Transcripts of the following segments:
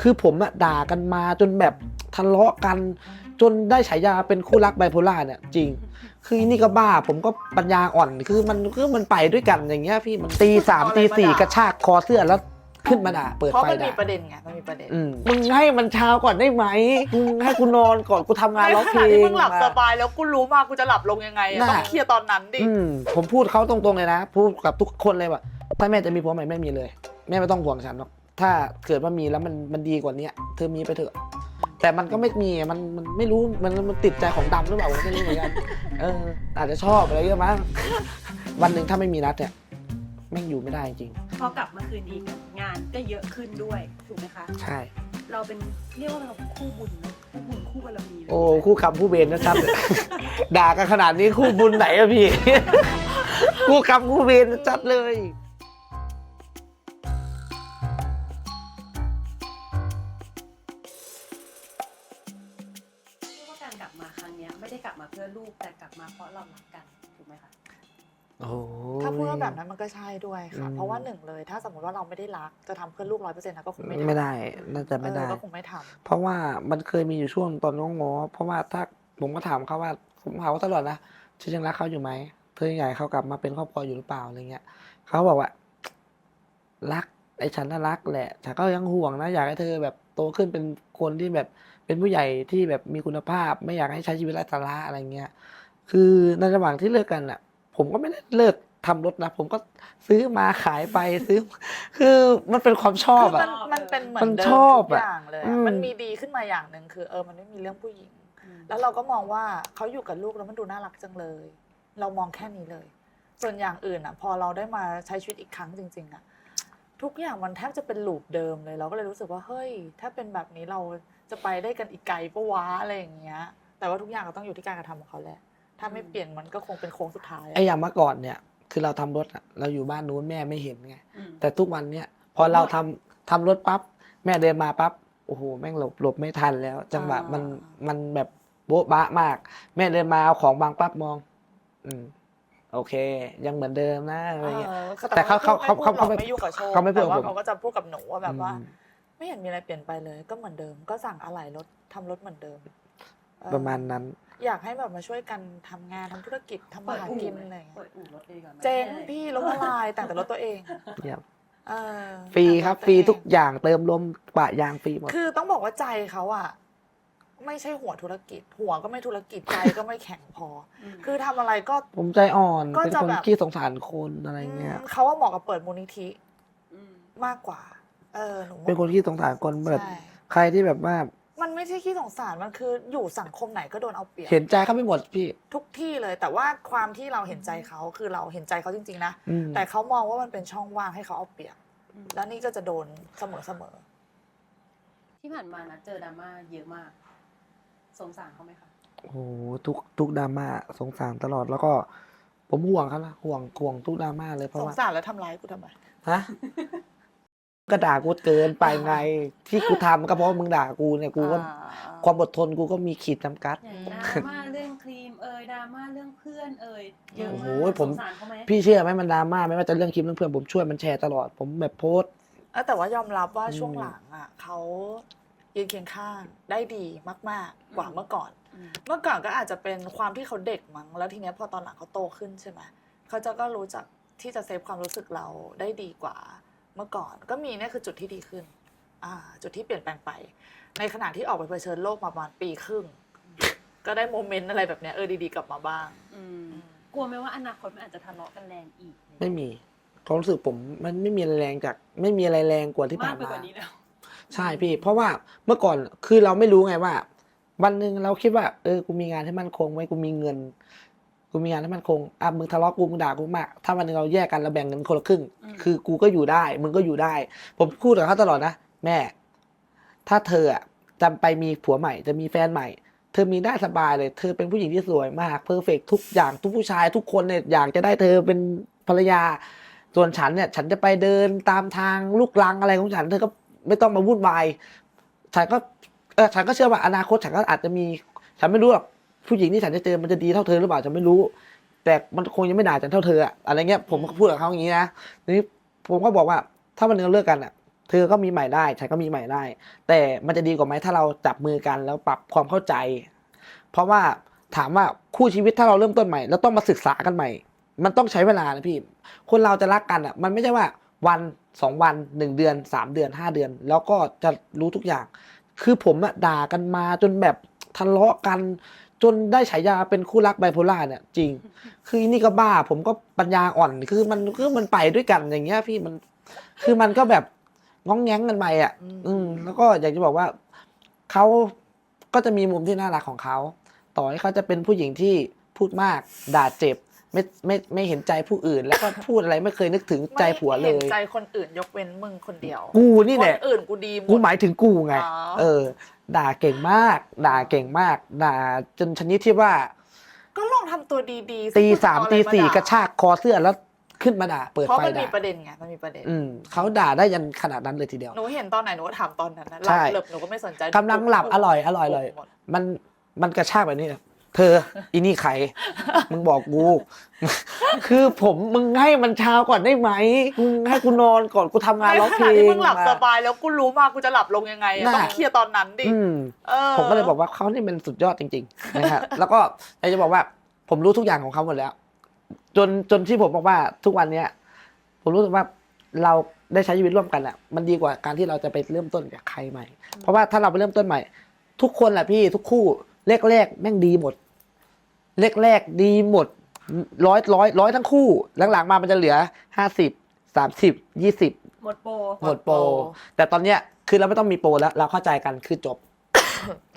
คือผมอะด่ากันมาจนแบบทะเลาะกัน จนได้ฉายาเป็นคู่รักไบโพล่าเนี่ยจริง คืออีนี่ก็บ้าผมก็ปัญญาอ่อนคือมันคือมันไปด้วยกันอย่างเงี้ยพี่มันตีสามตีสี่กระชากคอเสื้อแล้วขึ้นมาด่าเปิดเพราะไฟมันมีด่าประเด็นไงมันมีประเด็นอืมมึงให้มันเช้าก่อนได้ไหมมึงให้กูนอนก่อนกูทำงานในร้องขเพลณะที่งมึงหลับมาสบายแล้วกูรู้มากูจะหลับลงยังไงอะน่ะต้องเคลียร์ตอนนั้นดิ อืมผมพูดเขาตรงๆเลยนะ พูดกับทุกคนเลยว่าถ้าแม่จะมีผัวใหม่แม่มีเลย แม่ไม่ต้องห่วงฉันหรอก ถ้าเกิดว่ามีแล้วมันมันดีกว่าเนี้ยเธอมีไปเถอะ แต่มันก็ไม่มีมันมันไม่รู้มันมันติดใจของดำหรือเปล่าผมไม่รู้เหมือนกันเอออาจจะชอบอะไรเงี้ยมั้งวันหนึ่งถ้าไม่มีนัดเนี่ยแม่งอยู่ไม่ได้จริง พอกลับมาคืนดีกันงานก็เยอะขึ้นด้วยถูกไหมคะ ใช่ เราเป็นเรียกว่าเราเป็นคู่บุญนะคู่บุญคู่บารมีเลยโอ้คู่กรรมคู่เวรนะชัดด่ากันขนาดนี้คู่บุญไหนอะพี่ คู่กรรมคู่เวรนะชัดเลย เพื่อลูกแต่กลับมาเพราะเรารักกันถูกไหมคะโอ้ถ้าพูดว่าแบบนั้นมันก็ใช่ด้วยค่ะอืมเพราะว่าหนึ่งเลย ถ้าสมมติว่าเราไม่ได้รักจะทำเพื่อลูกร้อยเปอร์เซ็นต์นะก็คงไม่ทำไม่ได้ น่าจะไม่ได้เออก็คงไม่ทำเพราะว่ามันเคยมีอยู่ช่วงตอนน้องง้อเพราะว่าถ้าผมก็ถามเขาว่าผมถามเขาตลอดนะเธอยังรักเขาอยู่ไหมเธอยังอยากให้เขากลับมาเป็นครอบครัวอยู่หรือเปล่าอะไรเงี้ยเขาบอกว่า รักไอ้ฉันน่ารักแหละแต่ก็ยังห่วงนะ อยากให้เธอแบบโตขึ้นเป็นคนที่แบบ เป็นผู้ใหญ่ที่แบบมีคุณภาพ ไม่อยากให้ใช้ชีวิตไร้สาระอะไรเงี้ย คือในระหว่างที่เลิกกันอะ ผมก็ไม่ได้เลิกทำรถนะ ผมก็ซื้อมาขายไปซื้อ คือมันเป็นความชอบคืออะมันมันเป็นเหมือมันนเดิชมอบทุกอะอย่างเลยอือะมมันมีดีขึ้นมาอย่างหนึ่งคือ เออมันไม่มีเรื่องผู้หญิง แล้วเราก็มองว่าเขาอยู่กับลูกแล้วมันดูน่ารักจังเลย เรามองแค่นี้เลย ส่วนอย่างอื่นอะ พอเราได้มาใช้ชีวิตอีกครั้งจริง ๆอะทุกอย่างมันแทบจะเป็นลูปเดิมเลย เราก็เลยรู้สึกว่าเฮ้ย ถ้าเป็นแบบนี้เรา จะไปได้กันอีกไกลปะวะอะไรอย่างเงี้ย แต่ว่าทุกอย่างก็ต้องอยู่ที่การกระทำของเขาแหละ ถ้าไม่เปลี่ยนมันก็คงเป็นโค้งสุดท้ายอะไอ้อย่างเมื่อก่อนเนี่ย คือเราทำรถอะเราอยู่บ้านนู้นแม่ไม่เห็นไง อืม แต่ทุกวันเนี่ยพอเราทำทำรถปั๊บแม่เดินมาปั๊บโอ้โหแม่งหลบหลบไม่ทันแล้ว จังหวะมันมันแบบโบ๊ะบะมาก แม่เดินมาเอาของบางปั๊บมอง อืม โอเค ยังเหมือนเดิมนะอะไรเงี้ย เออแต่เขาเขาเขาเขาเขาไม่ไม่ยุ่งกับโชว์เขาไม่พูดแต่ว่ากับผมเขาก็จะพูดกับหนูว่าแบบว่า อืม ไม่เห็นมีอะไรเปลี่ยนไปเลย ก็เหมือนเดิม ก็สั่งอะไหล่รถทำรถเหมือนเดิมเออประมาณนั้น อยากให้แบบมาช่วยกันทำงานทำธุรกิจทำมาหากินอะไรอย่างเปิเงี้ยดอู่รถเลยก่อนไหมเจ๊งพี่รถละลายแต่งแต่รถตัวเองเยี่ยม เออฟรีครับแต่งฟรีถตัวเองทุกอย่างเติมลมปะยางฟรีหมด คือต้องบอกว่าใจเขาอะไม่ใช่หัวธุรกิจ หัวก็ไม่ธุรกิจใจก็ไม่แข็งพออืมคือทำอะไรก็ ผมใจอ่อน ก็เป็นจะคนแบบ ขี้สงสารคนอะไรเงี้ย อืมเขาว่าเหมาะกับเปิดมูลนิธิอืมมากกว่า เออหนูเป็นคนขี้สงสารคนแบบใช่ใครที่แบบว่ามันไม่ใช่ขี้สงสารมันคืออยู่สังคมไหนก็โดนเอาเปรียบเห็นใจเขาไม่หมดพี่ ทุกที่เลย แต่ว่าความที่เราเห็นใจเขาคือเราเห็นใจเขาจริงๆนะอืมแต่เขามองว่ามันเป็นช่องว่างให้เขาเอาเปรียบอืมแล้วนี่ก็จะโดนเสมอเสมอที่ผ่านมานะเจอดราม่าเยอะมาก สงสารเขาไหมคะโอ้โหทุกทุกดราม่าสงสารตลอดแล้วก็ผมห่วงเขานะห่วงห่วงทุกดราม่าเลยเพสราะงว่าสารแล้วทำร้ายกูทำไมฮะ ก็ด่ากูเกินไปไง ที่กูทำก็เพราะว่ามึงด่ากูเนี่ยกูก็อ่าความอดทนกูก็มีขีดจำกัด อย่างดราม่าเรื่องครีมเอ่ยดราม่าเรื่องเพื่อนเอ่ยเยอะโอ้โหมากผมสงสารเขาไหมพี่เชื่อไหมมันดราม่าไม่ว่าจะเรื่องคลิปเรื่องเพื่อนผมช่วยมันแชร์ตลอดผมแบบโพสต์ เออแต่ว่ายอมรับว่าอืม ช่วงหลังอะเขายืนเคียงข้างได้ดีมาก ๆ กว่าเมื่อก่อน อืมเมื่อก่อนก็อาจจะเป็นความที่เขาเด็กมั้งแล้วทีเนี้ยพอตอนหลังเขาโตขึ้นใช่ไหมเขาจะก็รู้จักที่จะเซฟความรู้สึกเราได้ดีกว่า เมื่อก่อนก็มีเนี่ยคือจุดที่ดีขึ้นอ่าจุดที่เปลี่ยนแปลงไป ในขณะที่ออกไปเผชิญโลกมาประมาณปีครึ่ง ก็ได้โมเมนต์อะไรแบบเนี้ยเออดีๆ กลับมาบ้างอืมกลัวไหมว่าอนาคตมันอาจจะทะเลาะกันแรงอีก ไม่มีความรู้สึกผมมันไม่มีอะไรแรงจาก ไม่มีอะไรแรงกว่าที่มาผ่ากนไปมากว่านี้แล้วใช่พี่ เพราะว่าเมื่อก่อนคือเราไม่รู้ไงว่า วันหนึ่งเราคิดว่า เออกูมีงานที่มั่นคงไว้กูมีเงิน กูมีงานที่มั่นคงอะมึงทะเลาะกูมึงด่ากูมาก ถ้าวันหนึงเราแยกกันเราแบ่งเงินคนละครึ่งอืมคือกูก็อยู่ได้ มึงก็อยู่ได้ ผมพูดกับเขาตลอดนะแม่ ถ้าเธออะจำไปมีผัวใหม่ จะมีแฟนใหม่ เธอมีได้สบายเลย เธอเป็นผู้หญิงที่สวยมากเพอร์เฟกทุกอย่างทุกผู้ชาย ทุกคนเนี่ยอยากจะได้เธอเป็นภรรยา ส่วนฉันเนี่ย ฉันจะไปเดินตามทางลูกลังอะไรของฉัน เธอก็ไม่ต้องมาวุ่นวายฉันก็เออฉันก็เชื่อว่าอนาคตฉันก็อาจจะมี ฉันไม่รู้หรอก ผู้หญิงที่ฉันจะเจอมันจะดีเท่าเธอหรือเปล่าฉันไม่รู้ แต่มันคงยังไม่ด่าฉันเท่าเธออะอะไรเงี้ยผมก็พูดกับเขาอย่างนี้นะนี้ผมก็บอกว่าถ้าวันนึงเราเลิกกันอะเธอก็มีใหม่ได้ฉันก็มีใหม่ได้ แต่มันจะดีกว่าไหมถ้าเราจับมือกันแล้วปรับความเข้าใจ เพราะว่าถามว่าคู่ชีวิตถ้าเราเริ่มต้นใหม่แล้วต้องมาศึกษากันใหม่ มันต้องใช้เวลานะพี่ คนเราจะรักกันอะ มันไม่ใช่ว่าวันสองวันหนึ่งเดือนสามเดือนห้าเดือน แล้วก็จะรู้ทุกอย่าง คือผมอะด่ากันมาจนแบบทะเลาะกัน จนได้ฉายาเป็นคู่รักไบโพล่าเนี่ยจริง คือนี่ก็บ้าผมก็ปัญญาอ่อนคือมันคือมันไปด้วยกันอย่างเงี้ยพี่มันคือมันก็แบบง้องแง้งกันไปอะ อืมอืมแล้วก็อยากจะบอกว่าเขาก็จะมีมุมที่น่ารักของเขา ต่อให้เขาจะเป็นผู้หญิงที่พูดมากด่าเจ็บ ไม่ไม่ไม่เห็นใจผู้อื่น แล้วก็พูดอะไรไม่เคยนึกถึงใจผัวเลไม่เห็ย นใจคนอื่นยกเว้นมึงคนเดียวกูนี่คแหนละอื่นกูดีหมกูด หมายถึงกูไง อ๋อ เออ ด่าเก่งมาก ด่าเก่งมาก ด่าจนชนิดที่ว่า ก็ลองทำตัวดีๆตีคุณสามเออะตีได่สี่กระชากคอเสื้อแล้วขึ้นมาด่า เปิดเพราะไฟมันมีด่าประเด็นไงมันมีประเด็น อืมเขาด่าได้ยันขนาดนั้นเลยทีเดียว หนูเห็นตอนไหนหนูก็ถามตอนนั้นนะหใช่ลับเหลิบหนูก็ไม่สนใจกำลังหลับอร่อยอร่อยเลย หมดมันมันกระชากแบบนี้นะ เธออีนี่ใครมึงบอกกูคือผมมึงให้มันเช้าก่อนได้ไหมมึงให้กูนอนก่อนกูทำงานร้องเพลในขณะที่งมึงหลับสบายแล้วกูรู้มากกูจะหลับลงยังไงอะน่ะต้องเคลียร์ตอนนั้นดิอืมเออผมก็เลยบอกว่าเขานี่เป็นสุดยอดจริงๆนะฮะแล้วก็อยากจะบอกว่า ผมรู้ทุกอย่างของเขาหมดแล้ว จนจนที่ผมบอกว่าทุกวันเนี้ย ผมรู้สึกว่าเราได้ใช้ชีวิตร่วมกันอะมันดีกว่าการที่เราจะไปเริ่มต้นกับใครใหม่ เพราะว่าถ้าเราไปเริ่มต้นใหม่ ทุกคนแหละพี่ทุกคู่ แรกๆแม่งดีหมดแรกๆดีหมดร้อยร้อยร้อยทั้งคู่ หลังๆมามันจะเหลือห้าสิบสามสิบยี่สิบหมดโปรหมดโปรแต่ตอนเนี้ยคือเราไม่ต้องมีโปรแล้ว เราเข้าใจกันคือจบ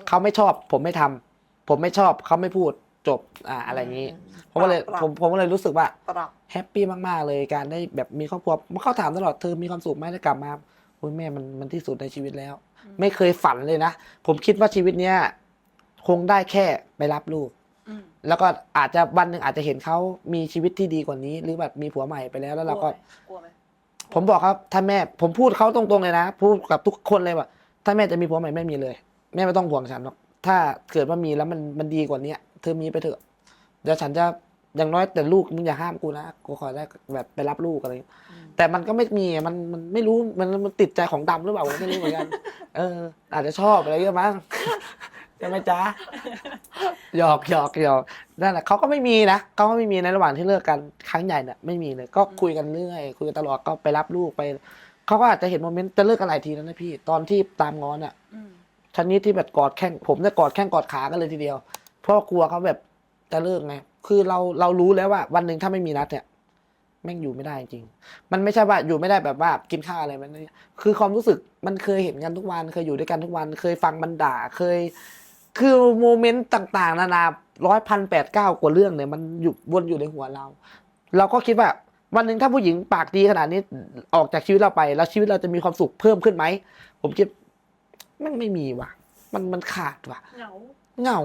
เขาไม่ชอบ ผมไม่ทำผมไม่ชอบเขาไม่พูดจบอ่าอะไรอย่างนี้ผมก็เลยปรับผมผมก็เลยรู้สึกว่าปรับแฮปปี้มากๆเลยการได้แบบมีครอบครัวเขาถามตลอดเธอมีความสุขไหมได้กลับมาโอ้ยแม่มันมันที่สุดในชีวิตแล้ว ไม่เคยฝันเลยนะ ผมคิดว่าชีวิตเนี้ย คงได้แค่ไปรับลูก อืม แล้วก็อาจจะวันหนึ่งอาจจะเห็นเขามีชีวิตที่ดีกว่านี้ หรือแบบมีผัวใหม่ไปแล้วแล้วเราก็ กลัวไหมผมบอกครับถ้าแม่ผมพูดเขาตรงๆเลยนะ พูดกับทุกคนเลยว่า ถ้าแม่จะมีผัวใหม่ไม่มีเลย แม่ไม่ต้องห่วงฉันหรอกถ้าเกิดว่ามีแล้วมันมันดีกว่าเนี้ยเธอมีไปเถอะเดี๋ยวฉันจะอย่างน้อยแต่ลูกมึงอย่าห้ามกูนะกูขอได้แบบไปรับลูกอะไรอย่างเงี้ยแต่มันก็ไม่มีมันมันไม่รู้มันมันติดใจของดำหรือเปล่าผมไม่รู้เหมือนกัน เออ อาจจะชอบอะไรเงี้ยมั้งใช่ไหมจ๊ะหยอกหยอกหยอกนั่นแหละเขาก็ไม่มีนะเขาก็ไม่มีในระหว่างที่เลิกกันครั้งใหญ่เนี่ยไม่มีเลย ก็คุยกันเรื่อย คุยกันตลอดก็ไปรับลูกไปเขาก็อาจจะเห็นโมเมนต์จะเลิกกันหลายทีแล้วนะพี่ ตอนที่ตามง้อนอะอืมชนิดที่แบบกอดแข้งผมจะกอดแข้งกอดขากันเลยทีเดียว เพราะกลัวเขาแบบจะเลิกไงคือเราเรารู้แล้วว่า วันหนึ่งถ้าไม่มีนัดเนี่ยแม่งอยู่ไม่ได้จริง มันไม่ใช่ว่าอยู่ไม่ได้แบบว่ากินข้าวอะไรมันนี่คือความรู้สึกมันเคยเห็นกันทุกวัน เคยอยู่ด้วยกันทุกวัน เคยฟังมันด่าเคย คือโมเมนต์ต่างๆ นานาร้อยพันแปดเก้ากว่าเรื่องเนี่ยมันอยู่วนอยู่ในหัวเรา เราก็คิดว่าวันหนึ่งถ้าผู้หญิงปากดีขนาดนี้ออกจากชีวิตเราไป แล้วชีวิตเราจะมีความสุขเพิ่มขึ้นไหม ผมคิดแมันไม่มีว่ะ มันมันขาดว่ะ เหงา เหงา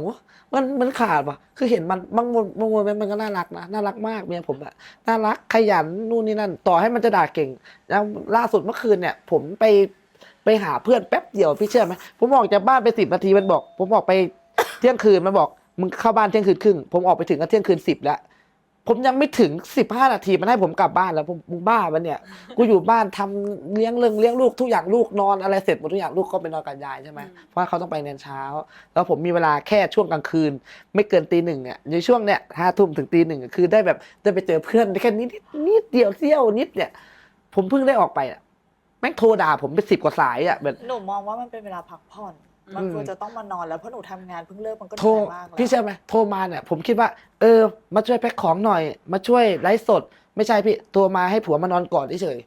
มันมันขาดว่ะ คือเห็นมันบางวันบางวันมันก็น่ารักนะ น่ารักมากเมียผมอะน่ารักขยันนู่นนี่นั่น ต่อให้มันจะด่าเก่ง แล้วล่าสุดเมื่อคืนเนี่ย ผมไป ไปหาเพื่อนแป๊บเดียวพี่เชื่อไหมผมออกจากบ้านไปสิบนาทีมันบอก ผมออกไปเที่ยงคืนมันบอกมึงเข้าบ้านเที่ยงคืนครึ่งผมออกไปถึงก็เที่ยงคืนสิบแล้วผมยังไม่ถึงสิบห้านาทีมันให้ผมกลับบ้านแล้วผมมึงบ้าปะเนี่ย กูอยู่บ้านทำเลี้ยงเรื่องเลี้ยงลูกทุกอย่างลูกนอนอะไรเสร็จหมดทุกอย่างลูกก็ไปนอนกับยายใช่ไหมอืมเพราะว่าเขาต้องไปเรียนเช้า แล้วผมมีเวลาแค่ช่วงกลางคืน ไม่เกินตีหนึ่งเนี่ยในช่วงเนี้ยห้าทุ่มถึงตีหนึ่งอะคือได้แบบได้ไปเจอเพื่อนแค่นิดนิดเดียวเสี้ยวนิดเนี่ย ผมเพิ่งได้ออกไปอะแม่งโทรด่าผมเป็นสิบกว่าสายอะแบบ หนูมองว่ามันเป็นเวลาพักผ่อน มันอืมควรจะต้องมานอนแล้วเพราะหนูทำงานเพิ่งเลิกมันก็เหโทรนื่อยมากแล้วพี่เชื่อไหมโทรมาเนี่ยผมคิดว่า เออ มาช่วยแพ็คของหน่อย มาช่วยไลฟ์สด ไม่ใช่พี่โทรมาให้ผัวมานอนกอดเฉย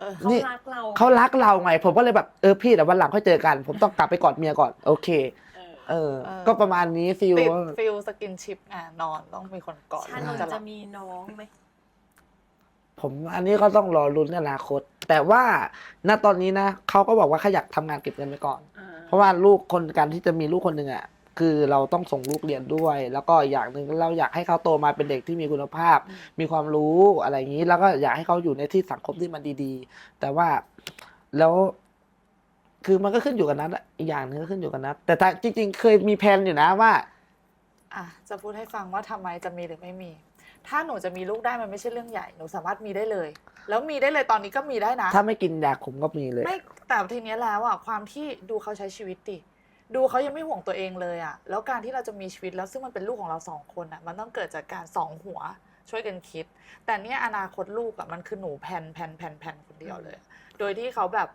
เออ เขานี่ รักเราๆเขารักเราไง ผมก็เลยแบบเออพี่แต่วันหลังค่อยเจอกัน ผมต้องกลับไปกอดเมียก่อนโอเค เออเออก็ประมาณนี้ฟิลติดฟิลสกินชิปอะนอนต้องมีคนกอดชานนท์จะหลัจะบมีน้องไหม ผมอันนี้ก็ต้องรอรุ้นในอนาคต แต่ว่าณตอนนี้นะเขาก็บอกว่าเขาอยากทำงานเก็บเงินไปก่อนอ่าเพราะว่าลูกคนการที่จะมีลูกคนหนึ่งอะคือเราต้องส่งลูกเรียนด้วย แล้วก็อย่างหนึ่งเราอยากให้เขาโตมาเป็นเด็กที่มีคุณภาพ มีความรู้อะไรอย่างนี้ แล้วก็อยากให้เขาอยู่ในที่สังคมที่มันดีๆ แต่ว่าแล้ว คือมันก็ขึ้นอยู่กับนัดอะอีกอย่างหนึงก็ขึ้นอยู่กับนัดแต่ถ้าจริง ๆ เคยมีแผนอยู่นะว่า อะจะพูดให้ฟังว่าทำไมจะมีหรือไม่มี ถ้าหนูจะมีลูกได้มันไม่ใช่เรื่องใหญ่หนูสามารถมีได้เลย แล้วมีได้เลยตอนนี้ก็มีได้นะ ถ้าไม่กินยาขมก็มีเลย ไม่แต่ทีเนี้ยแล้วอะความที่ดูเขาใช้ชีวิตดิดูเขายังไม่ห่วงตัวเองเลยอะแล้วการที่เราจะมีชีวิตแล้วซึ่งมันเป็นลูกของเราสองคนอะมันต้องเกิดจากการสองหัวช่วยกันคิด แต่เนี้ยอนาคตลูกอะมันคือหนูแผ่นแผ่นแผ่นแผ่นคนเดียวเลย โดยที่เขาแบบ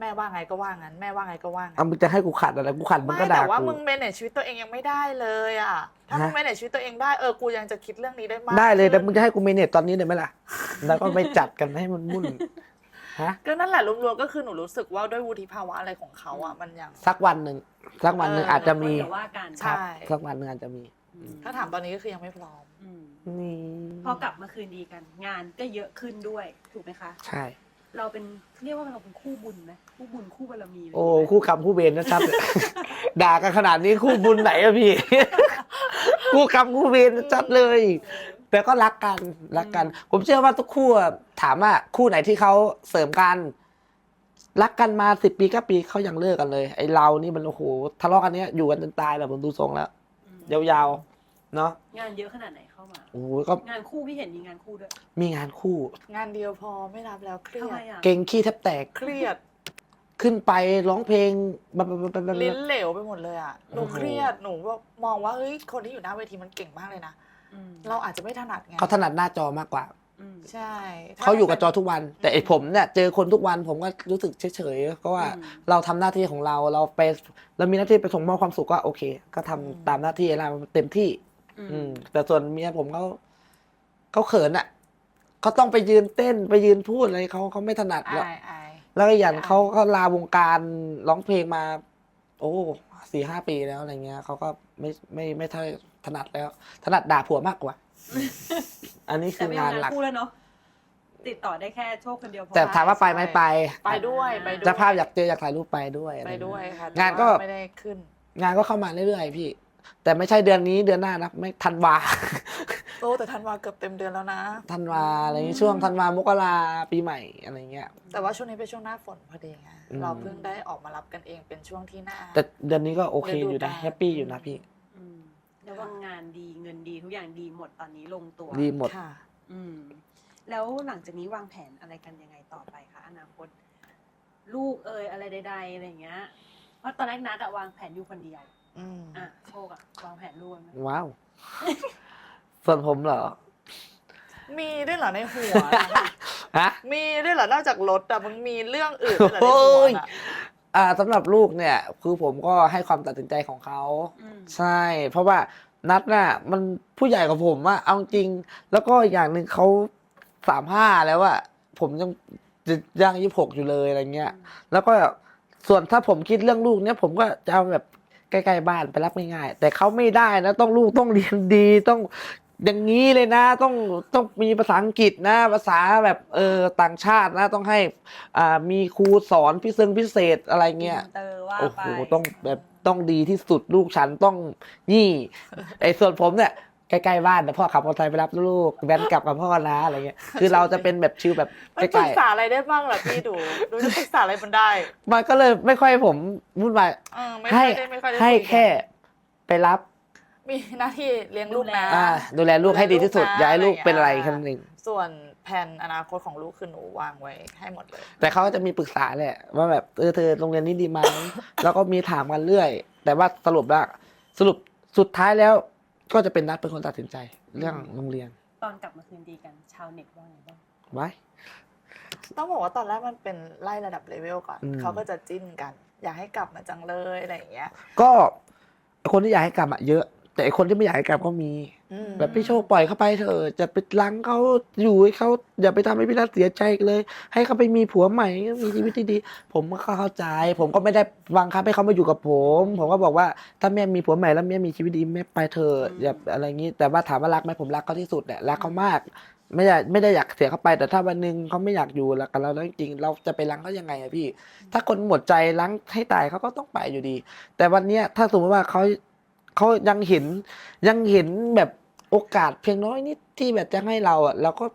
แม่ว่าไงก็ว่างั้น แม่ว่าไงก็ว่างั้เอานมึงจะให้กูขัดอะไรกูขัดมึงไม่ก็ด่าแต่ว่ากูมึงเมเนจชีวิตตัวเองยังไม่ได้เลยอะ ถ้ามึงฮะเมเนจชีวิตตัวเองได้เออกูยังจะคิดเรื่องนี้ได้มากได้เลยแต่ขึ้นมึงจะให้กูเมเนจตอนนี้เลยไหมล่ะ แล้วก็ไปจัดกันให้มันมุ่นฮะก็นั่นแหละรวมๆก็คือหนูรู้สึกว่าด้วยวุฒิภาวะอะไรของเขาอะมันยัง สักวันหนึ่งสักวันหนึ่งเออออาจจะมีเดี๋ยวว่ากันใช่ครับสักวันหนึ่งอาจจะมีอืมถ้าถามตอนนี้ก็คือยังไม่พร้อม อืมนี่พอกลับมาคืนดีกัน งานก็เยอะขึ้นด้วยถูกไหมคะ ใช่ เราเป็นเรียกว่าเราเป็นคู่บุญไหมคู่บุญคู่บารมีเลยโอ้ไหมคู่กรรมคู่เวรนะชัดด่ากันขนาดนี้คู่บุญไหนอะพี่ คู่กรรมคู่เวรชัดเลย แต่ก็รักกันรักกัน ผมเชื่อว่าทุกคู่อะถามว่าคู่ไหนที่เขาเสริมกันรักกันมาสิบปีก็ปีเขายังเลิกกันเลย ไอเรานี่มันโอ้โหทะเลาะกันเนี้ยอยู่กันจนตายแบบผมดูทรงแล้วอืมยาวๆ เนาะงานเยอะขนาดไหนเข้ามา โอ้โหก็งานคู่พี่เห็นมีงานคู่ด้วยมีงานคู่ งานเดียวพอไม่รับแล้วเครีทำยไมดอะ เก่งขี้แทบแตกเครียดขึ้นไปร้องเพลงแบบแบบแบบแบบลิ้นเหลวไปหมดเลยอะหนูโอ้โหเครียดหนูว่ามองว่าเฮ้ยคนที่อยู่หน้าเวทีมันเก่งมากเลยนะอืมเราอาจจะไม่ถนัดไงเขาถนัดหน้าจอมากกว่า อืม ใช่ถ้เขาอยู่กับจอป็นทุกวัน แต่ไอผมเนี่ยเจอคนทุกวันผมก็รู้สึกเฉยๆเพราะว่าอืม เราทำหน้าที่ของเราเราไปเรามีหน้าที่ไปส่งมอบความสุขก็โอเค ก็ทำตามหน้าที่เราเต็มที่ อืมอืม แต่ส่วนเมียผมเขาเขาเขินอะเขาต้องไปยืนเต้นไปยืนพูดอะไรเขาเขาไม่ถนัดแล้วอายอายแล้วก็อย่างอายเขาเขาลาวงการร้องเพลงมา โอ้สี่ห้าปีแล้วอะไรเงี้ยเขาก็ไม่ไม่ไม่ถนัดถนัดแล้ว ถนัดด่าผัวมากกว่า อันนี้คืแต่อไม่งาเอานหลังากนคู่แล้วเนาะติดต่อได้แค่โชคคนเดียวพอ แต่ถามว่าไปไหมไปไปด้วยไปด้วยเจะภาพอยากเจออยากถ่ายรูปไปด้วยอะไรไปเงี้ ด้วยค่ะงานก็แต่ว่ไม่ได้ขึ้น งานก็เข้ามาเรื่อยๆพี่ แต่ไม่ใช่เดือนนี้เดือนหน้านะไม่ธันวาโอ้แต่ธันวาเกือบเต็มเดือนแล้วนะธันวาอะไรอย่างงี้ช่วงธันวามกราปีใหม่อะไรเงี้ย แต่ว่าช่วงนี้เป็นช่วงหน้าฝนพอดีไงอืม เราเพิ่งได้ออกมารับกันเองเป็นช่วงที่หน้า แต่เดือนนี้ก็โอเคอยู่นะฤดูกาลแฮปปี้อยู่นะพี่อืมแล้วว่างานดีเงินดีทุกอย่างดีหมดตอนนี้ลงตัวดีหมด ค่ะ อืม แล้วหลังจากนี้วางแผนอะไรกันยังไงต่อไปคะอนาคต ลูกเอ่ยอะไรใด ๆอะไรอย่างเงี้ยเพราะตอนแรกนัดอะวางแผนอยู่คนเดียว อืมอะโชคอะวางแผนร่วมไหมว้าว ส่วนผมเหรอ มีด้วยเหรอในหัวนะฮะ มีด้วยเหรอนอกจากรถอะมึงมีเรื่องอื่นด้วยเหรอในหัวโอ้ยน่ะอ่าสำหรับลูกเนี่ย คือผมก็ให้ความตัดสินใจของเขา อืมใช่ เพราะว่านัดน่ะ มันผู้ใหญ่กว่าผมอะเอาจริง แล้วก็อีกอย่างหนึ่งเขาสามห้าแล้วอะผมยังจะย่างยี่หกอยู่เลยอะไรเงี้ย แล้วก็ส่วนถ้าผมคิดเรื่องลูกเนี่ย ผมก็จะเอาแบบ ใกล้ๆบ้านไปรับง่ายๆแต่เขาไม่ได้นะ ต้องลูกต้องเรียนดีต้องอย่างนี้เลยนะต้องต้องมีภาษาอังกฤษนะภาษาแบบเออต่างชาตินะต้องให้อ่ามีครูสอนพิเศษพิเศษอะไรเงี้ยอินเตอร์ว่าโอ้ไปโหต้องแบบต้องดีที่สุดลูกฉันต้องนี่ไอ้ส่วนผมเนี่ย ใกล้ๆบ้านแต่พ่อขับมอเตอร์ไซค์ไปรับลูกแวนกลับกับพ่อนะอะไรเงี้ยคือเราจะเป็นแบบชิลแบบมันใกปรึล้กษาอะไรได้บ้างล่ะพี่ดูดูจะปรึกษาอะไรมันได้ๆมันก็เลยไม่ค่อยผมวุ่นวายเออไม่ให้ค่อยได้ไม่ค่อยได้ให้ยกันแค่ไปรับมีหน้าที่เลี้ยงลูกนะ อ่าดูแลลูกให้ดีที่สุดดูแลลูกนะอย่าให้ลูกเป็นอะไรอะไรอย่างเงี้ยแค่นั้นเองส่วนแผนอนาคตของลูกคือหนูวางไว้ให้หมดเลย แต่เขาก็จะมีปรึกษาแหละว่าแบบเออเธอโรงเรียนนี้ดีไหม แล้วก็มีถามกันเรื่อย แต่ว่าสรุปแล้วสรุปสุดท้ายแล้ว ก็จะเป็นนัดเป็นคนตัดสินใจ เรื่องโรงเรียนตอนกลับมาคืนดีกันชาวเน็ตว่าไงบ้างไว้ ต้องบอกว่าตอนแรกมันเป็นไล่ระดับเลเวลก่อน อืม เขาก็จะจิ้นกัน อยากให้กลับมาจังเลยอะไรอย่างเงี้ย ก็คนที่อยากให้กลับอะเยอะ แต่ไอ้คนที่ไม่อยากให้กลับก็มี อืมแบบพี่โชคปล่อยเขาไปเถอะจะไปลังเขาอยู่ให้เขาอย่าไปทำให้พี่นัทเสียใจเลย ให้เขาไปมีผัวใหม่มีชีวิตที่ดี ผมก็เข้าใจ ผมก็ไม่ได้บังคับให้เขามาอยู่กับผม ผมก็บอกว่าถ้าแม่มีผัวใหม่แล้วแม่มีชีวิตดีแม่ไปเถอะอย่าอะไรอย่างนี้แต่ว่าถามว่ารักไหมผมรักเขาที่สุดแหละรักเขามาก ไม่ได้ไม่ได้อยากเสียเขาไปแต่ถ้าวันหนึ่งเขาไม่อยากอยู่กับเราแล้วจริงๆเราจะไปล้างเขายังไงอะพี่ ถ้าคนหมดใจล้างให้ตายเขาก็ต้องไปอยู่ดี แต่วันเนี้ยถ้าสมมติว่าเขา เขายังเห็นยังเห็นแบบโอกาสเพียงน้อยนิดที่แบบจะให้เราอะเราก็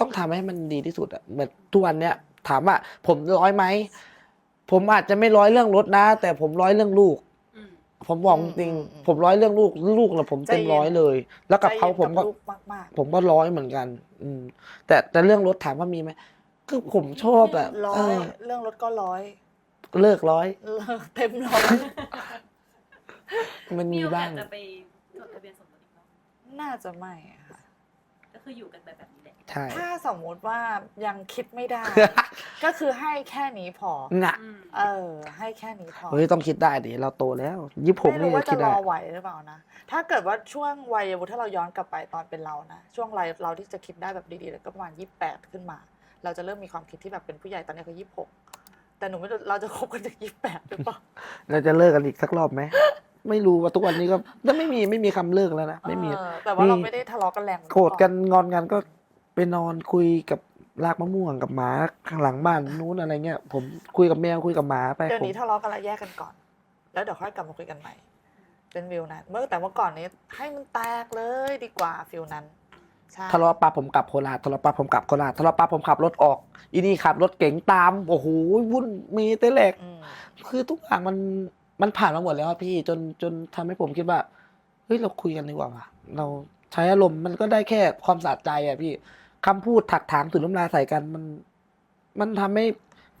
ต้องทำให้มันดีที่สุดอะเหมือนทุกวันเนี้ยถามว่าผมร้อยไหมผมอาจจะไม่ร้อยเรื่องรถนะ แต่ผมร้อยเรื่องลูกอืมผมบอกอืจมริงอืมอืมผมร้อยเรื่องลูกลูกนะผมเต็มใจเย็นร้อยเลย แล้วกับเขาผมก็ใจย็นลูมากผมก็ร้อยเหมือนกัน อืม แต่แต่เรื่องรถถามว่ามีไหมคือผมชอบอะๆร้อเอยอเรื่องรถก็ร้อย เลิกร้อยเลิกเต็มร้อย มันมีโอกาบ้าสงจะไปจดทะเบียนสมรสอีกรอบน่าจะไม่อะค่ะ ก็คืออยู่กันแบบแบบนี้แหละใช่ถ้าสมมุติว่ายังคิดไม่ได้ ก็คือให้แค่นี้พอ น่ะอืมเออ ให้แค่นี้พอ เฮ้ยต้องคิดได้ดิเราโตแล้วยี่ผมไม่นี่รู้ว่าคิจะดรได้ อไหวหรือเปล่านะ ถ้าเกิดว่าช่วงวัยวุฒิถ้าเราย้อนกลับไปตอนเป็นเรานะ ช่วงวัยเราที่จะคิดได้แบบดีๆแล้วก็ประมาณยี่แปดขึ้นมา เราจะเริ่มมีความคิดที่แบบเป็นผู้ใหญ่ตอนนี้คือยี่หกแต่หนูไม่รู้เราจะคบกันถึงยี่แปดหรือเปล่า เราจะเลิกกันอีกสักรอบไหม ไม่รู้ว่าทุกวันนี้ก็ยังไม่มีไม่มีคำเลิกแล้วนะไม่มีเออแต่ว่าเรามีไม่ได้ทะเลาะกันแรงเหมือโกรธกันเมื่องอนกันก็ไปนอนคุยกับรากมะม่วงกับหมาข้างหลังบ้านนู้นอะไรเงี้ยผมคุยกับแมวคุยกับหมาไปเดี๋ยวผมนี้ทะเลาะกันแล้วแยกกันก่อน แล้วเดี๋ยวค่อยกลับมาคุยกันใหม่ เป็นวิวนั้น เมื่อแต่เมื่อก่อนนี้ให้มันแตกเลยดีกว่าฟิลนั้นใช่ทะเลาะปั๊บผมกลับโคราชทะเลาะปั๊บผมกลับโคราชทะเลาะปั๊บผมขับรถออกอีนี่ขับรถเก๋งตามโอ้โหวุ่นมีเตแหลกอืมคือทุกอย่างมัน มันผ่านมาหมดแล้วอะพี่จนจนทำให้ผมคิดว่าเฮ้ยเราคุยกันดีกว่าว่ะเราใช้อารมณ์มันก็ได้แค่ความสะใจอะพี่คำพูดถักถางถุนน้ำลายใส่กันมัน มันทำให้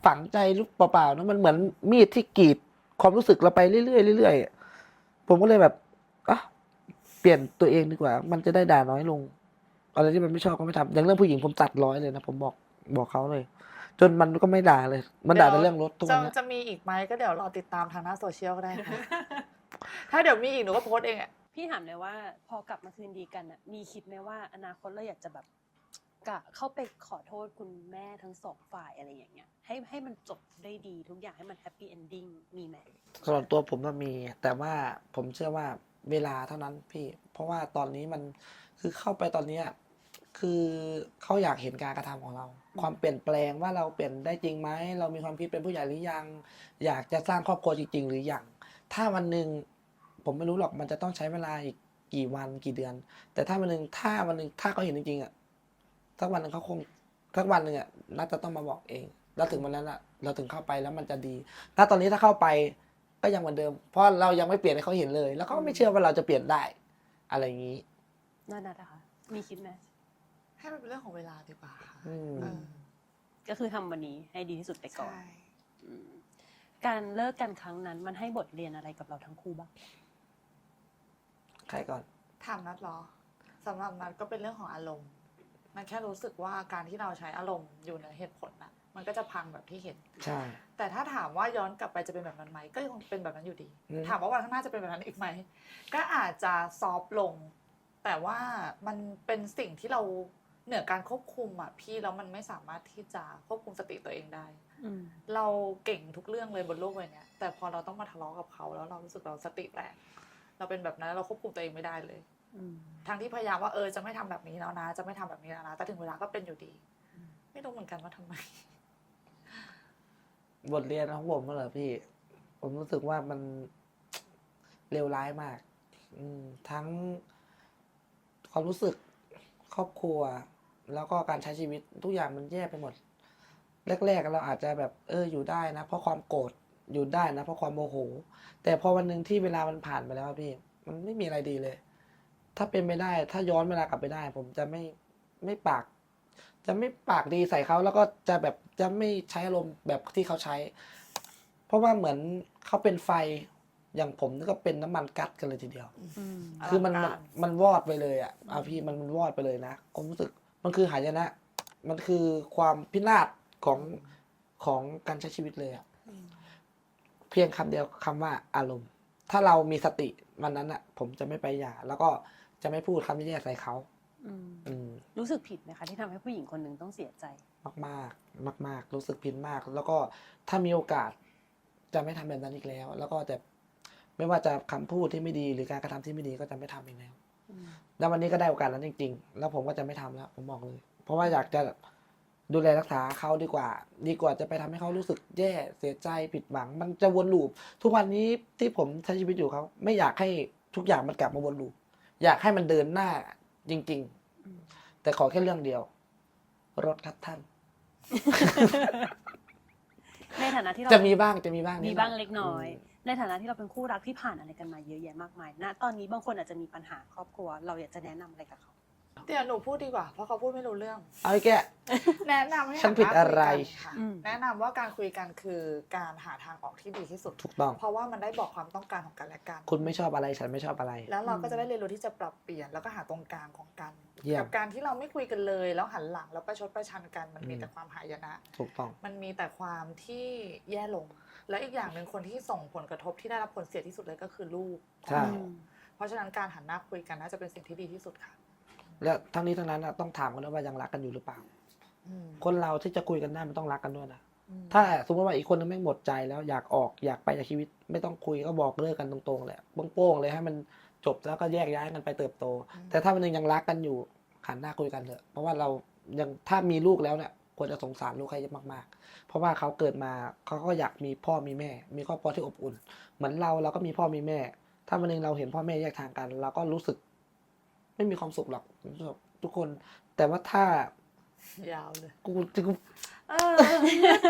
ฝังใจลูกเปล่าๆนะมันเหมือนมีดที่กรีดความรู้สึกเราไปเรื่อยๆเรื่อยๆผมก็เลยแบบอะเปลี่ยนตัวเองดีกว่า มันจะได้ด่าน้อยลง อะไรที่มันไม่ชอบก็ไม่ทำอย่างเรื่องผู้หญิงผมตัดร้อยเลยนะผมบอกบอกเขาเลย จนมันก็ไม่ด่าเลย มันด่าแต่เรื่องรถทุกจะวันเนี้ยจะมีอีกไหมก็เดี๋ยวรอติดตามทางหน้าโซเชียลก็ได้ค่ะ ถ้าเดี๋ยวมีอีกหนูก็โพสต์เองอะพี่ถามเลยว่าพอกลับมาคืนดีกันอะมีคิดไหมว่าอนาคตเราอยากจะแบบกะเข้าไปขอโทษคุณแม่ทั้งสองฝ่ายอะไรอย่างเงี้ย ให้ให้มันจบได้ดีทุกอย่างให้มันแฮปปี้เอนดิ้งมีไหมสำหรับตัวผมมันมี แต่ว่าผมเชื่อว่าเวลาเท่านั้นพี่ เพราะว่าตอนนี้มันคือเข้าไปตอนเนี้ยคือเขาอยากเห็นการกระทำของเรา ความเปลี่ยนแปลงว่าเราเปลี่ยนได้จริงไหมเรามีความคิดเป็นผู้ใหญ่หรือยัง อยากจะสร้างครอบครัวจริง ๆ หรือยังถ้าวันหนึ่งผมไม่รู้หรอกมันจะต้องใช้เวลาอีกกี่วันกี่เดือน แต่ถ้าวันหนึ่งถ้าวันหนึ่งถ้าเขาเห็นจริงๆอะสักวันหนึ่งเขาคงสักวันหนึ่งอะน่าจะต้องมาบอกเอง แล้วถึงวันนั้นอะเราถึงเข้าไปแล้วมันจะดี ถ้าตอนนี้ถ้าเข้าไปก็ยังเหมือนเดิม เพราะเรายังไม่เปลี่ยนให้เขาเห็นเลย แล้วเขาก็ไม่เชื่อว่าเราจะเปลี่ยนได้ อะไรอย่างนี้น่านัดนะคะมีคิดไหมให้มันเป็นเรื่องของเวลาดีกว่าค่ะอืม เออก็คือทำวันนี้ให้ดีที่สุดไปก่อนใช่อืมการเลิกกันครั้งนั้นมันให้บทเรียนอะไรกับเราทั้งคู่บ้าง ใครก่อน ถามนัดเหรอสำหรับนัดก็เป็นเรื่องของอารมณ์ มันแค่รู้สึกว่าการที่เราใช้อารมณ์อยู่ในเหตุผลน่ะมันก็จะพังแบบที่เห็น ใช่ แต่ถ้าถามว่าย้อนกลับไปจะเป็นแบบนั้นไหมก็คงเป็นแบบนั้นอยู่ดี อืม ถามว่าวันข้างหน้าจะเป็นแบบนั้นอีกไหมก็อาจจะซอฟต์ลง แต่ว่ามันเป็นสิ่งที่เรา เหนือการควบคุมอะพี่แล้วมันไม่สามารถที่จะควบคุมสติตัวเองได้ อืม เราเก่งทุกเรื่องเลยบนโลกใบเนี้ยแต่พอเราต้องมาทะเลาะกับเขาแล้วเรารู้สึกเราสติแตกเราเป็นแบบนั้นเราควบคุมตัวเองไม่ได้เลยอืมทั้งที่พยายามว่าเออจะไม่ทำแบบนี้แล้วนะ จะไม่ทำแบบนี้แล้วนะแต่ถึงเวลาก็เป็นอยู่ดี อืม ไม่รู้เหมือนกันว่าทำไม บทเรียนของผมเหรอพี่ ผมรู้สึกว่ามัน เลวร้ายมาก อืม ทั้งความรู้สึกครอบครัว แล้วก็การใช้ชีวิตทุกอย่างมันแย่ไปหมด แรกๆเราอาจจะแบบเอออยู่ได้นะ เพราะความโกรธอยู่ได้นะ เพราะความโมโห แต่พอวันหนึ่งที่เวลามันผ่านไปแล้วอะพี่ มันไม่มีอะไรดีเลย ถ้าเป็นไม่ได้ ถ้าย้อนเวลากลับไปได้ ผมจะไม่ไม่ปาก จะไม่ปากดีใส่เขาแล้วก็จะแบบจะไม่ใช้อารมณ์แบบที่เขาใช้ เพราะว่าเหมือนเขาเป็นไฟอย่างผมนี่ก็เป็นน้ำมันกัดกันเลยทีเดียวอืมอลังการคือมันมันมันวอดไปเลยอะเอาพี่มันมันวอดไปเลยนะความรู้สึก มันคือหายนะ มันคือความพินาศของของการใช้ชีวิตเลยอะอืมเพียงคำเดียวคำว่าอารมณ์ ถ้าเรามีสติวันนั้นอะผมจะไม่ไปหย่าแล้วก็จะไม่พูดคำแย่ๆใส่เขาอืมอืมรู้สึกผิดไหมคะที่ทำให้ผู้หญิงคนหนึ่งต้องเสียใจ มากมากมากมากๆรู้สึกผิดมาก แล้วก็ถ้ามีโอกาส จะไม่ทำแบบนั้นอีกแล้ว แล้วก็จะไม่ว่าจะคำพูดที่ไม่ดีหรือการกระทำที่ไม่ดีก็จะไม่ทำอีกแล้วอืม แล้ววันนี้ก็ได้โอกาสนั้นจริง ๆ แล้วผมก็จะไม่ทำแล้ว ผมบอกเลย เพราะว่าอยากจะดูแลรักษาเขาดีกว่า ดีกว่าจะไปทำให้เขารู้สึกแย่เสียใจผิดหวัง มันจะวนลูป ทุกวันนี้ที่ผมใช้ชีวิตอยู่เขาไม่อยากให้ทุกอย่างมันกลับมาวนลูป อยากให้มันเดินหน้าจริงอืมๆแต่ขอแค่เรื่องเดียว รถครับท่าน ในฐานะที่เราจะมีบ้างจะมีบ้างนิดหน่อยมีบ้างเล็กน้อยม ในฐานะที่เราเป็นคู่รักที่ผ่านอะไรกันมาเยอะแยะมากมายณตอนนี้บางคนอาจจะมีปัญหาครอบครัว เราอยากจะแนะนำอะไรกับเขา เดี๋ยวหนูพูดดีกว่า เพราะเขาพูดไม่รู้เรื่อง เอาไอ้แก แนะนำให้ฉันผิดอะไร หาทางคุยกันค่ะอืม แนะนำว่าการคุยกันคือการหาทางออกที่ดีที่สุด ถูกต้อง เพราะว่ามันได้บอกความต้องการของกันและกัน คุณไม่ชอบอะไรฉันไม่ชอบอะไร แล้วเราก็จะได้เรียนรู้ที่จะปรับเปลี่ยนแล้วก็หาตรงกลางของกัน เยี่ยม กัการที่เราไม่คุยกันเลย แล้วหันหลังแล้วประชดประชันกันมันมีอืมแต่ความหายนะ ถูกต้อง มันมีแต่ความที่แย่ลง และอีกอย่างหนึ่งคนที่ส่งผลกระทบที่ได้รับผลเสียที่สุดเลยก็คือลูกใช่อืมเพราะฉะนั้นการหันหน้าคุยกันน่าจะเป็นสิ่งที่ดีที่สุดค่ะและทั้งนี้ทั้งนั้นน่ะต้องถามกันด้วยว่ายังรักกันอยู่หรือเปล่า อืมคนเราที่จะคุยกันได้มันต้องรักกันด้วยนะ อืมถ้าสมมติว่าอีกคนนึงไม่งหมดใจแล้วอยากออกอยากไปจากชีวิตไม่ต้องคุยก็บอกเลิกกันตรงๆแหละโป้งๆเลยให้มันจบแล้วก็แยกย้ายกันไปเติบโต แต่ถ้ามันยังยังรักกันอยู่หันหน้าคุยกันเถอะเพราะว่าเรายังถ้ามีลูกแล้วเนี่ย ควรจะสงสารลูกให้มากๆ เพราะว่าเขาเกิดมาเขาก็อยากมีพ่อมีแม่ มีครอบครัวที่อบอุ่น เหมือนเราเราก็มีพ่อมีแม่ ถ้าวันหนึงเราเห็นพ่อแม่แยกทางกัน เราก็รู้สึก ไม่มีความสุขหรอกทุกคน แต่ว่าถ้ายาวเลยกูกูเออ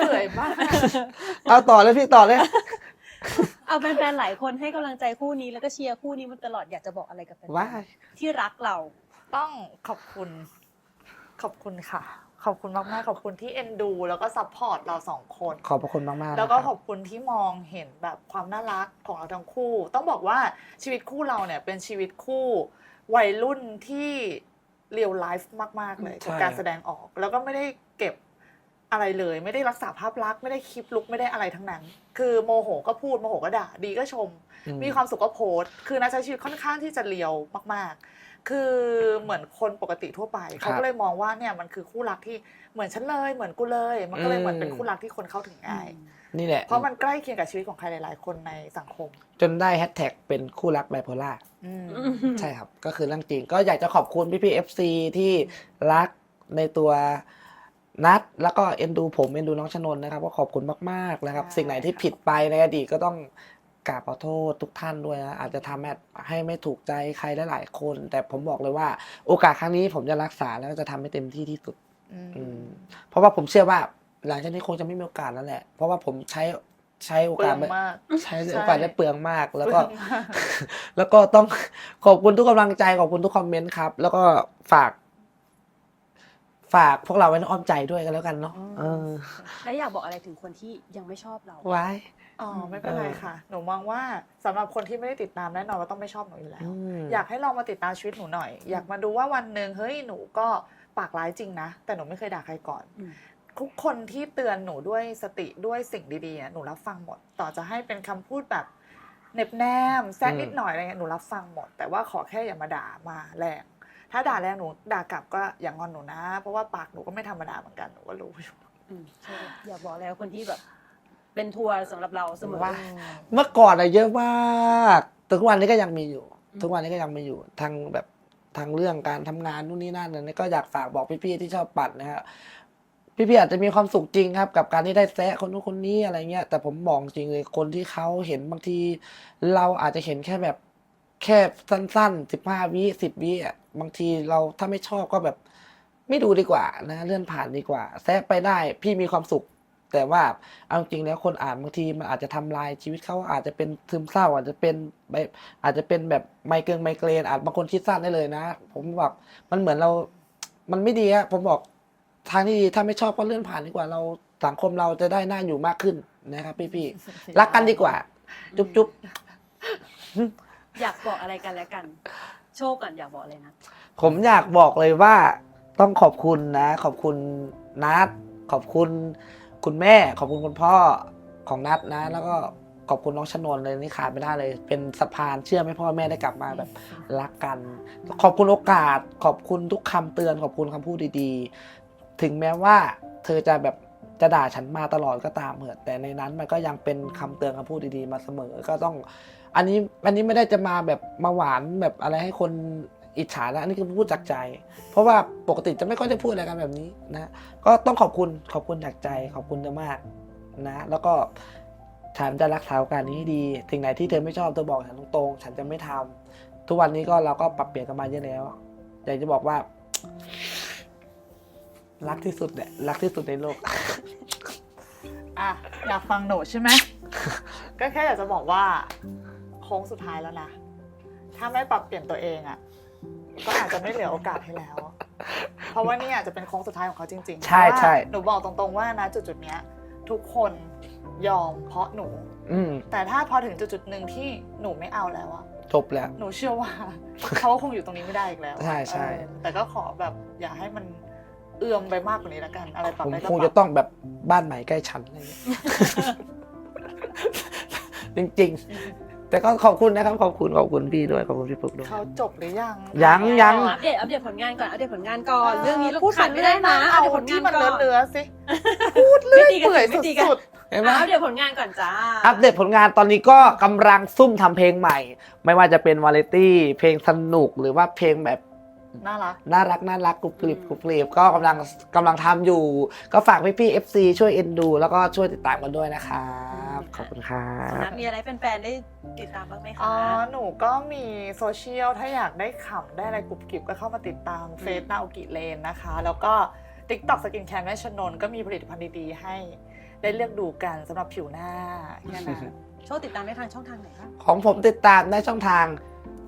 เปื่อยมากเอาต่อเลยพี่ต่อเลย เอาแฟนๆหลายคนให้กำลังใจคู่นี้แล้วก็เชียร์คู่นี้มาตลอดอยากจะบอกอะไรกับแฟนๆว้ายที่รักเรา ต้องขอบคุณ ขอบคุณค่ะ ขอบคุณมากๆ ขอบคุณที่เอ็นดู แล้วก็ซัพพอร์ตเราสองคน ขอบพระคุณมากๆแล้วก็นะคขรัอบคุณที่มองเห็นแบบความน่ารักของเราทั้งคู่ ต้องบอกว่าชีวิตคู่เราเนี่ยเป็นชีวิตคู่วัยรุ่นที่เรียลไลฟ์มาก ๆ เลยกับการแสดงออก แล้วก็ไม่ได้เก็บอะไรเลย ไม่ได้รักษาภาพลักษณ์ไม่ได้คลิปลุกไม่ได้อะไรทั้งนั้น คือโมโหก็พูดโมโหก็ด่าดีก็ชมอืมีความสุขก็โพสต์คือนาใช้ชีวิตค่อนข้างที่จะเรียวมาก ๆ คือเหมือนคนปกติทั่วไป เขาก็เลยมองว่าเนี่ยมันคือคู่รักที่เหมือนฉันเลยเหมือนกูเลย มันก็เลยเหมือนเป็นคู่รักที่คนเข้าถึงง่ายนี่แหละ เพราะมันใกล้เคียงกับชีวิตของใครหลาย ๆ คนในสังคม จนได้แฮชแท็กเป็นคู่รักไบโพล่าอืมใช่ครับ ก็คือเรื่องจริง ก็อยากจะขอบคุณพี่พี่เอฟซีที่รักในตัวนัดแล้วก็เอ็นดูผมเอ็นดูน้องชนนนะครับ ก็ขอบคุณมากๆนะครับใช่สิ่งไหนที่ผิดไปในอดีตก็ต้อง กราบขอโทษทุกท่านด้วยนะอาจจะทำให้ให้ไม่ถูกใจใครหลายๆคน แต่ผมบอกเลยว่า โอกาสครั้งนี้ผมจะรักษาแล้วก็จะทำให้เต็มที่ที่สุดอืมอืมเพราะว่าผมเชื่อว่าหลังจากนี้คงจะไม่มีโอกาสแล้วแหละ เพราะว่าผมใช้ใช้โอเปลืกาอสงไม่มากใช้ใช่โอกาสได้เปลืองมาก แล้วก็เปลืองมากแล้วก็ต้องขอบคุณทุกกำลังใจขอบคุณทุกคอมเมนต์ครับ แล้วก็ฝาก ฝากพวกเราไว้ในอ้อมใจด้วยกันแล้วกันเนาะเออและอยากบอกอะไรถึงคนที่ยังไม่ชอบเราไว้ อ๋อไม่เป็นไรเออค่ะ หนูมองว่าสำหรับคนที่ไม่ได้ติดตามแน่นอนว่าต้องไม่ชอบหนูอยู่แล้วอืมอยากให้ลองมาติดตามชีวิตหนูหน่อย อยากมาดูว่าวันหนึ่งเฮ้ยหนูก็ปากร้ายจริงนะ แต่หนูไม่เคยด่าใครก่อนอืมทุกคนที่เตือนหนูด้วยสติด้วยสิ่งดีๆอะหนูรับฟังหมด ต่อจะให้เป็นคำพูดแบบเหน็บแนมแซดนิดหน่อยอะไรเงี้ยหนูรับฟังหมด แต่ว่าขอแค่อย่ามาด่ามาแรง ถ้าด่าแรงหนูด่ากลับก็อย่างอนหนูนะ เพราะว่าปากหนูก็ไม่ธรรมดาเหมือนกันหนูก็รู้อยู่ อืมใช่อยากบอกแล้วคนที่แบบ เป็นทัวร์สำหรับเราเสมอ ว่า เมื่อก่อนอะเยอะมากแต่ทุกวันนี้ก็ยังมีอยู่ อืม ทุกวันนี้ก็ยังมีอยู่ทางแบบทางเรื่องการทำงานนู่นนี่นั่นนะก็อยากฝากบอกพี่ๆที่ชอบปัดนะฮะพี่ๆอาจจะมีความสุขจริงครับ กับการที่ได้แซะคนนู้นคนนี้อะไรเงี้ยแต่ผมบอกจริงเลยคนที่เขาเห็นบางที เราอาจจะเห็นแค่แบบแค่สั้นๆสิบห้าวิสิบวิอะบางทีเราถ้าไม่ชอบก็แบบ ไม่ดูดีกว่านะ เลื่อนผ่านดีกว่า แซะไปได้ พี่มีความสุข แต่ว่าเอาจริงแล้วคนอ่านบางทีมันอาจจะทำลายชีวิตเขาอาจจะเป็นซึมเศร้า อาจจะเป็นแบบอาจจะเป็นแบบไมเกรนไมเกรนอาจบางคนคิดสั้นได้เลยนะ ผมบอกมันเหมือนเรา มันไม่ดีอะผมบอกทางที่ดีถ้าไม่ชอบก็เลื่อนผ่านดีกว่าเราสังคมเราจะได้น่าอยู่มากขึ้นนะครับพี่ๆรักกันดีกว่า จุ๊บจุ๊บอยากบอกอะไรกันแล้วกัน โชคก่อนอยากบอกอะไรนะ ผมอยากบอกเลยว่าต้องขอบคุณนะ ขอบคุณนัดขอบคุณ คุณแม่ขอบคุณคุณพ่อของนัดนะ แล้วก็ขอบคุณน้องชนนเลยนี่ขาดไม่ได้เลย เป็นสะพานเชื่อมให้พ่อแม่ได้กลับมาแบบรักกัน ขอบคุณโอกาส ขอบคุณทุกคำเตือน ขอบคุณคำพูดดีๆ ถึงแม้ว่าเธอจะแบบจะด่าฉันมาตลอดก็ตามเถอะแต่ในนั้นมันก็ยังเป็นคำเตือนคำพูดดีๆ มาเสมอก็ต้อง อันนี้อันนี้ไม่ได้จะมาแบบมาหวานแบบอะไรให้คน อิจฉานะอันนี้คือพูดจากใจ เพราะว่าปกติจะไม่ค่อยได้พูดอะไรกันแบบนี้นะก็ต้องขอบคุณขอบคุณจากใจ ขอบคุณเธอมากนะ แล้วก็ฉันจะรักษาโอกาสนี้ให้ดีสิ่งไหนที่เธอไม่ชอบเธอบอกฉันตรงๆ ฉันจะไม่ทำทุกวันนี้ก็เราก็ปรับเปลี่ยนกันมาเยอะแล้วอยากจะบอกว่า รักที่สุดเนี่ยรักที่สุดในโลกอะอยากฟังหนูใช่ไหมก็แค่อยากจะบอกว่า โค้งสุดท้ายแล้วนะ ถ้าไม่ปรับเปลี่ยนตัวเองอะ่ะ ก็อาจจะไม่เหลือโอกาสให้แล้ว เพราะว่านี่อาจจะเป็นโค้งสุดท้ายของเขาจริงๆใช่เพราะว่าใช่หนูบอกตรงๆว่านะจุดจุดๆเนี้ยทุกคนยอมเพราะหนู อืมแต่ถ้าพอถึงจุดจุดๆหนึ่งที่หนูไม่เอาแล้วอะจบแล้ว หนูเชื่อว่าเขาก็คงอยู่ตรงนี้ไม่ได้อีกแล้วใช่ใช่ เออแต่ก็ขอแบบอย่าให้มันเอื้อมไปมากกว่านี้ละกัน อะไรปรับผมได้ก็คงปจะรับต้องแบบบ้านใหม่ใกล้ฉันอะไรเงี้ย จริงๆ แต่ก็ขอบคุณนะครับ ขอบคุณขอบคุณพี่ด้วยขอบคุณพี่ปุ๊กด้วย เขาจบหรือยังยังยัง อัปเดตอัปเดตผลงานก่อนอัปเดตผลงานก่อนเรื่องนี้เราพูดขาดไม่ได้นะเอาอัปดตผลงที่มันก่เลือๆสิไม่ตีกันเปื่อยไม่ตีกัน สุดเห็นไหมอัปเดตผลงานก่อนจ้าอัปเดตผลงานตอนนี้ก็กำลังซุ่มทำเพลงใหม่ ไม่ว่าจะเป็นวาไรตี้เพลงสนุกหรือว่าเพลงแบบๆ น่ารัก น่ารักน่ารักกรุบกริบกรุบกริบก็กำลังกำลังทำอยู่ ก็ฝากพี่พี่ๆ FC ช่วยเอ็นดู แล้วก็ช่วยติดตามกันด้วยนะครับ ขอบคุณครัของบนัทมีอะไรเป็นแฟนๆได้ติดตามบ้างไหมอ๋คะอหนูก็มีโซเชียล ถ้าอยากได้ขำได้อะไรกรุบกริบก็เข้ามาติดตามเฟซนาโอกิเลนนะคะ แล้วก็ TikTok สกินแคร์แม่ชนน ก็มีผลิตภัณฑ์ดีๆ ให้ได้เลือกดูกันสำหรับผิวหน้าแค่นั้นโชว์ติดตามได้ทางช่องทางไหนคะ ของผมติดตามได้ช่องทาง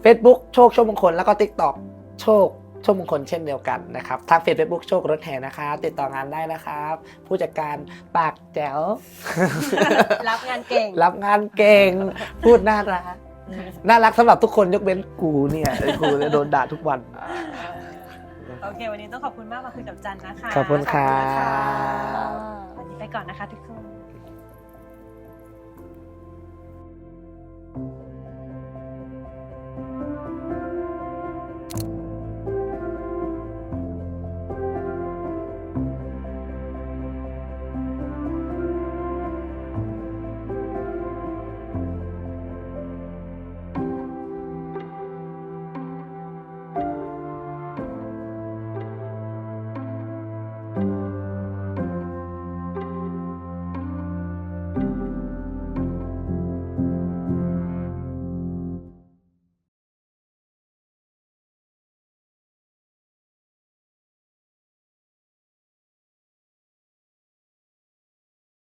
Facebook โชคโชคมงคลแล้วก็ TikTok โชคโชคมงคลเช่นเดียวกันนะครับทางเพจ Facebook โชครถแห่นะครับติดต่องานได้นะครับ ผู้จัดการปากแจ๋ว รับงานเก่ง รับงานเก่ง พูดน่ารักน่ารักสำหรับทุกคนยกเว้นกูเนี่ยไอ้กูเนี่ยโดนด่าทุกวันโอเค วันนี้ต้องขอบคุณมากมาคุยกับจันนะคะขอบคุณครับขอบคุณค่ะวันนี้ไปก่อนนะคะทุกคน